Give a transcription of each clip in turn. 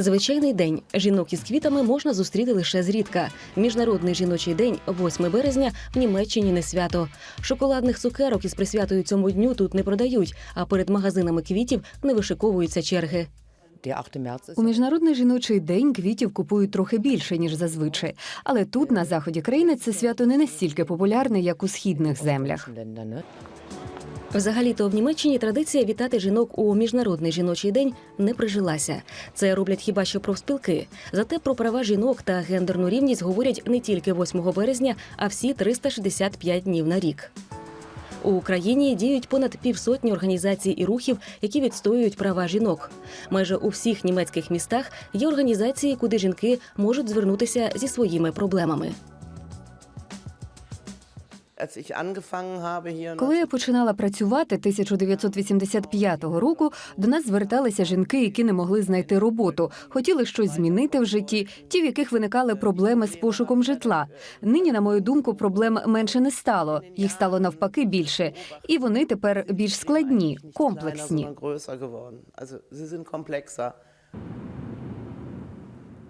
Звичайний день жінок із квітами можна зустріти лише зрідка. Міжнародний жіночий день, 8 березня, в Німеччині не свято. Шоколадних цукерок із присвятою цьому дню тут не продають, а перед магазинами квітів не вишиковуються черги. Der 8. März ist У міжнародний жіночий день квітів купують трохи більше ніж зазвичай. Але тут, на заході країни, це свято не настільки популярне, як у східних землях. Взагалі-то в Німеччині традиція вітати жінок у міжнародний жіночий день не прижилася. Це роблять хіба що профспілки. Зате про права жінок та гендерну рівність говорять не тільки 8 березня, а всі 365 днів на рік. У Україні діють понад півсотні організацій і рухів, які відстоюють права жінок. Майже у всіх німецьких містах є організації, куди жінки можуть звернутися зі своїми проблемами. Коли я починала працювати 1985 року, до нас зверталися жінки, які не могли знайти роботу, хотіли щось змінити в житті, ті, в яких виникали проблеми з пошуком житла. Нині, на мою думку, проблем менше не стало. Їх стало навпаки більше, і вони тепер більш складні, комплексні.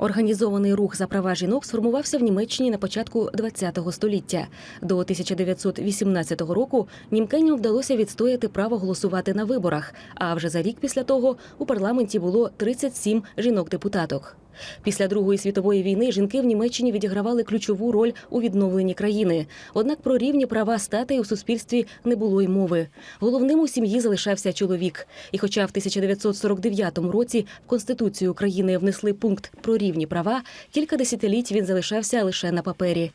Організований рух за права жінок сформувався в Німеччині на початку ХХ століття. До 1918 року німкеням вдалося відстояти право голосувати на виборах. А вже за рік після того у парламенті було 37 жінок-депутаток. Після Другої світової війни жінки в Німеччині відігравали ключову роль у відновленні країни. Однак про рівні права статей у суспільстві не було й мови. Головним у сім'ї залишався чоловік. І хоча в 1949 році в Конституцію України внесли пункт про рівні права, кілька десятиліть він залишався лише на папері.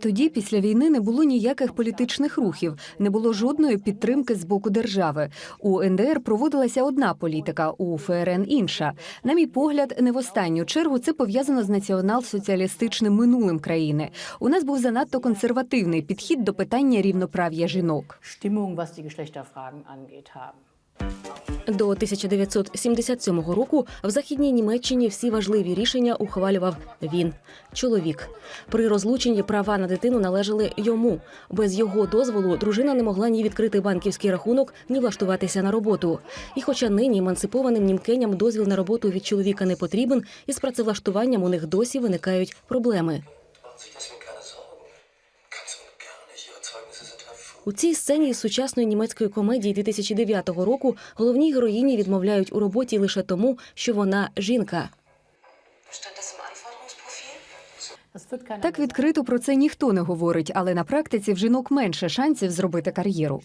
Тоді, після війни, не було ніяких політичних рухів, не було жодної підтримки з боку держави. У НДР проводилася одна політика, у ФРН інша. На мій погляд, не в останню чергу це пов'язано з націонал-соціалістичним минулим країни. У нас був занадто консервативний підхід до питання рівноправ'я жінок. До 1977 року в західній Німеччині всі важливі рішення ухвалював він, чоловік. При розлученні права на дитину належали йому. Без його дозволу дружина не могла ні відкрити банківський рахунок, ні влаштуватися на роботу. І хоча нині емансипованим німкеням дозвіл на роботу від чоловіка не потрібен, із працевлаштуванням у них досі виникають проблеми. У цій сцені з сучасної німецької комедії 2009 року головній героїні відмовляють у роботі лише тому, що вона жінка. Так відкрито про це ніхто не говорить, але на практиці в жінок менше шансів зробити кар'єру.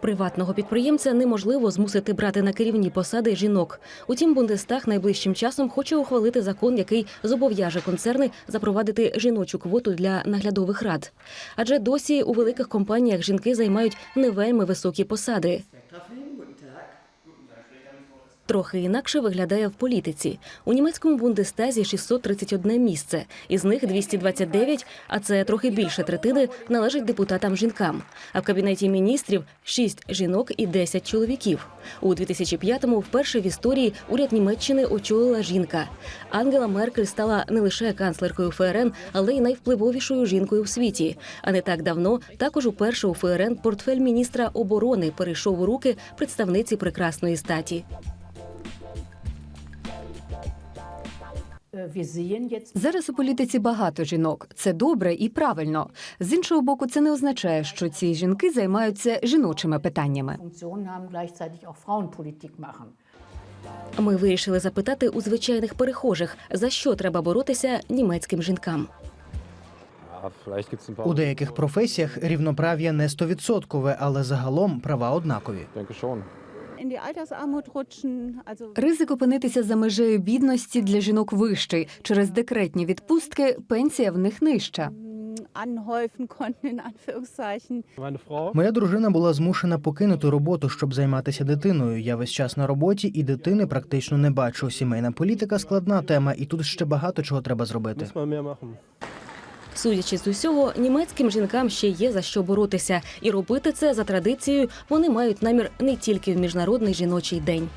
Приватного підприємця неможливо змусити брати на керівні посади жінок. Утім, Бундестаг найближчим часом хоче ухвалити закон, який зобов'яже концерни запровадити жіночу квоту для наглядових рад. Адже досі у великих компаніях жінки займають не вельми високі посади. Трохи інакше виглядає в політиці. У німецькому бундестазі 631 місце, із них 229, а це трохи більше третини, належать депутатам жінкам. А в кабінеті міністрів 6 жінок і 10 чоловіків. У 2005-му вперше в історії уряд Німеччини очолила жінка. Ангела Меркель стала не лише канцлеркою ФРН, але й найвпливовішою жінкою в світі. А не так давно також уперше у ФРН портфель міністра оборони перейшов у руки представниці прекрасної статі. Зараз у політиці багато жінок. Це добре і правильно. З іншого боку, це не означає, що ці жінки займаються жіночими питаннями. Ми вирішили запитати у звичайних перехожих, за що треба боротися німецьким жінкам. У деяких професіях рівноправ'я не стовідсоткове, але загалом права однакові. Ризик опинитися за межею бідності для жінок вищий. Через декретні відпустки пенсія в них нижча. Моя дружина була змушена покинути роботу, щоб займатися дитиною. Я весь час на роботі і дитини практично не бачу. Сімейна політика складна тема, і тут ще багато чого треба зробити. Судячи з усього, німецьким жінкам ще є за що боротися, і робити це за традицією вони мають намір не тільки в міжнародний жіночий день.